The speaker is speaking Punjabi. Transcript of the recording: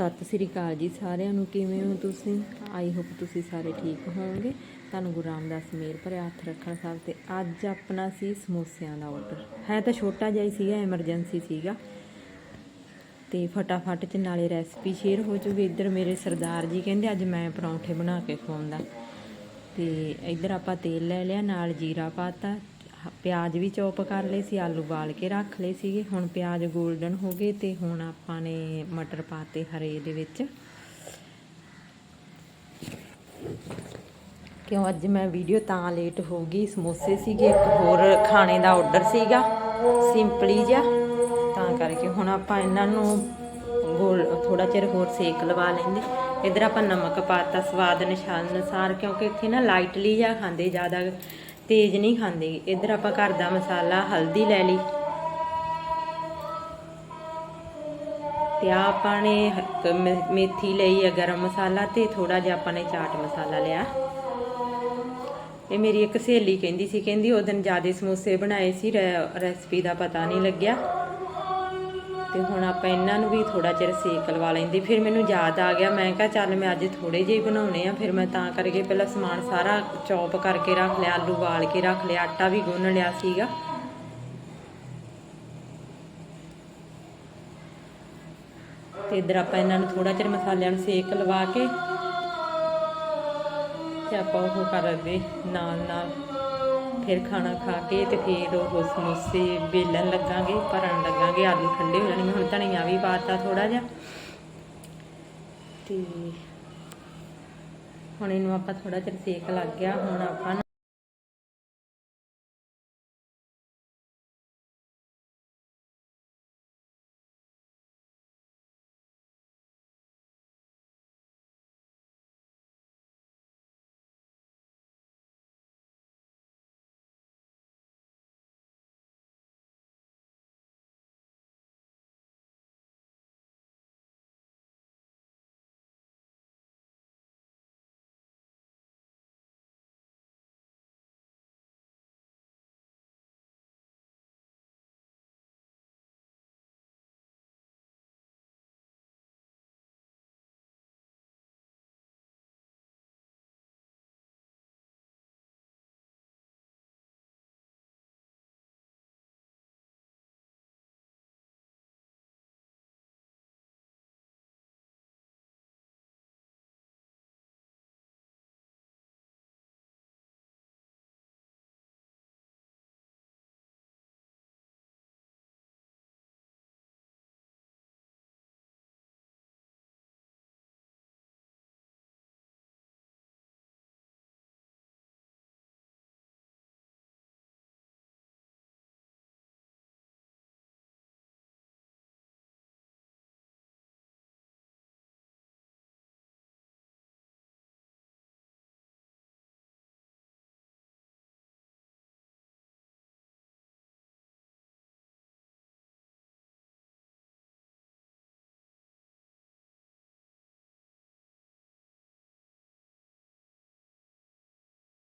ਸਤਿ ਸ੍ਰੀ ਅਕਾਲ ਜੀ ਸਾਰਿਆਂ ਨੂੰ। ਕਿਵੇਂ ਹੋ ਤੁਸੀਂ? ਆਈ ਹੋਪ ਤੁਸੀਂ ਸਾਰੇ ਠੀਕ ਹੋਵੋਗੇ। ਤੁਹਾਨੂੰ ਗੁਰੂ ਰਾਮਦਾਸ ਮੇਰ ਭਰਿਆ ਹੱਥ ਰੱਖਣ ਸਾਹਿਬ ਤੇ ਅੱਜ ਆਪਣਾ ਸੀ ਸਮੋਸਿਆਂ ਦਾ ਆਰਡਰ ਹੈ ਤਾਂ ਛੋਟਾ ਜਿਹਾ ਹੀ ਸੀਗਾ ਐਮਰਜੈਂਸੀ ਸੀਗਾ। ਤੇ ਫਟਾਫਟ ਚ ਨਾਲੇ ਰੈਸਪੀ ਸ਼ੇਅਰ ਹੋ ਜੂਗੀ। ਇੱਧਰ ਮੇਰੇ ਸਰਦਾਰ ਜੀ ਕਹਿੰਦੇ, ਅੱਜ ਮੈਂ ਪਰੌਂਠੇ ਬਣਾ ਕੇ ਖਵਾਉਂਦਾ। ਤੇ ਇੱਧਰ ਆਪਾਂ ਤੇਲ ਲੈ ਲਿਆ, ਨਾਲ ਜੀਰਾ ਪਾਤਾ ਹ- ਪਿਆਜ਼ ਵੀ ਚੌਪ ਕਰ ਲਏ ਸੀ, ਆਲੂ ਬਾਲ ਕੇ ਰੱਖ ਲਏ ਸੀਗੇ। ਹੁਣ ਪਿਆਜ਼ 골ਡਨ ਹੋ ਗਏ ਤੇ ਹੁਣ ਆਪਾਂ ਨੇ ਮਟਰ ਪਾਤੇ ਹਰੇ ਦੇ ਵਿੱਚ। ਕਿਉਂ, ਅੱਜ ਮੈਂ ਵੀਡੀਓ ਤਾਂ ਲੇਟ ਹੋ ਗਈ। ਸਮੋਸੇ ਸੀਗੇ, ਇੱਕ ਹੋਰ ਖਾਣੇ ਦਾ ਆਰਡਰ ਸੀਗਾ। ਸਿੰਪਲੀ ਜਿਹਾ। ਤਾਂ ਕਰਕੇ ਹੁਣ ਆਪਾਂ ਇਹਨਾਂ ਨੂੰ ਗੋਲ ਥੋੜਾ ਚਿਰ ਹੋਰ ਸੇਕ ਲਵਾ ਲੈਂਦੇ। ਇਧਰ ਆਪਾਂ ਨਮਕ ਪਾਤਾ, ਸਵਾਦ ਨਿਸ਼ਾਨ ਅਨੁਸਾਰ, ਕਿਉਂਕਿ ਇੱਥੇ ਨਾ ਲਾਈਟਲੀ ਜਿਹਾ ਖਾਂਦੇ, ਜ਼ਿਆਦਾ ਤੇਜ਼ ਨਹੀਂ ਖਾਂਦੇ। ਇੱਧਰ ਆਪਾਂ ਘਰ ਦਾ ਮਸਾਲਾ, ਹਲਦੀ ਲੈ ਲਈ। ਤੇ ਆਹ ਆਪਾਂ ਨੇ ਹ- ਮੇਥੀ ਲਈ ਹੈ ਗਰਮ ਮਸਾਲਾ ਤੇ ਥੋੜਾ ਜਿਹਾ ਆਪਾਂ ਨੇ ਚਾਟ ਮਸਾਲਾ ਲਿਆ। ਇਹ ਮੇਰੀ ਇੱਕ ਸਹੇਲੀ ਕਹਿੰਦੀ ਸੀ, ਕਹਿੰਦੀ ਉਹ ਦਿਨ ਜਿਆਦੇ ਸਮੋਸੇ ਬਣਾਏ ਸੀ, ਰੈ- ਰੈਸਪੀ ਦਾ ਪਤਾ ਨਹੀਂ ਲੱਗਿਆ। ਤੇ ਹੁਣ ਆਪਾਂ ਇਹਨਾਂ ਨੂੰ ਵੀ ਥੋੜਾ ਚਿਰ ਸੇਕ ਲਵਾ ਲੈਂਦੇ। ਫਿਰ ਮੈਨੂੰ ਯਾਦ ਆ ਗਿਆ, ਮੈਂ ਕਿਹਾ ਚੱਲ ਮੈਂ ਅੱਜ ਥੋੜੇ ਜਿਹੇ ਬਣਾਉਣੇ ਆ, ਫਿਰ ਮੈਂ ਤਾਂ ਕਰਕੇ ਪਹਿਲਾਂ ਸਮਾਨ ਸਾਰਾ ਚੌਪ ਕਰਕੇ ਰੱਖ ਲਿਆ, ਆਲੂ ਵਾਲ ਕੇ ਰੱਖ ਲਿਆ, ਆਟਾ ਵੀ ਗੁੰਨ ਲਿਆ ਸੀਗਾ। ਤੇ ਇਧਰ ਆਪਾਂ ਇਹਨਾਂ ਨੂੰ ਥੋੜਾ ਚਿਰ ਮਸਾਲਿਆਂ ਨੂੰ ਸੇਕ ਲਵਾ ਕੇ, ਤੇ ਆਪਾਂ ਉਹ ਕਰਦੇ ਨਾਲ ਨਾਲ ਫਿਰ ਖਾਣਾ ਖਾ ਕੇ ਤੇ ਫਿਰ ਉਹ ਸਮੋਸੇ ਵੇਲਣ ਲੱਗਾਂਗੇ, ਭਰਨ ਲੱਗਾਂਗੇ, ਆਲੂ ਠੰਡੇ ਹੋ ਜਾਣਗੇ। ਹੁਣ ਧਨੀਆ ਵੀ ਪਾਤਾ ਥੋੜਾ ਜਿਹਾ। ਤੇ ਹੁਣ ਇਹਨੂੰ ਆਪਾਂ ਥੋੜਾ ਚਿਰ ਸੇਕ ਲੱਗ ਗਿਆ। ਹੁਣ ਆਪਾਂ ਨਾ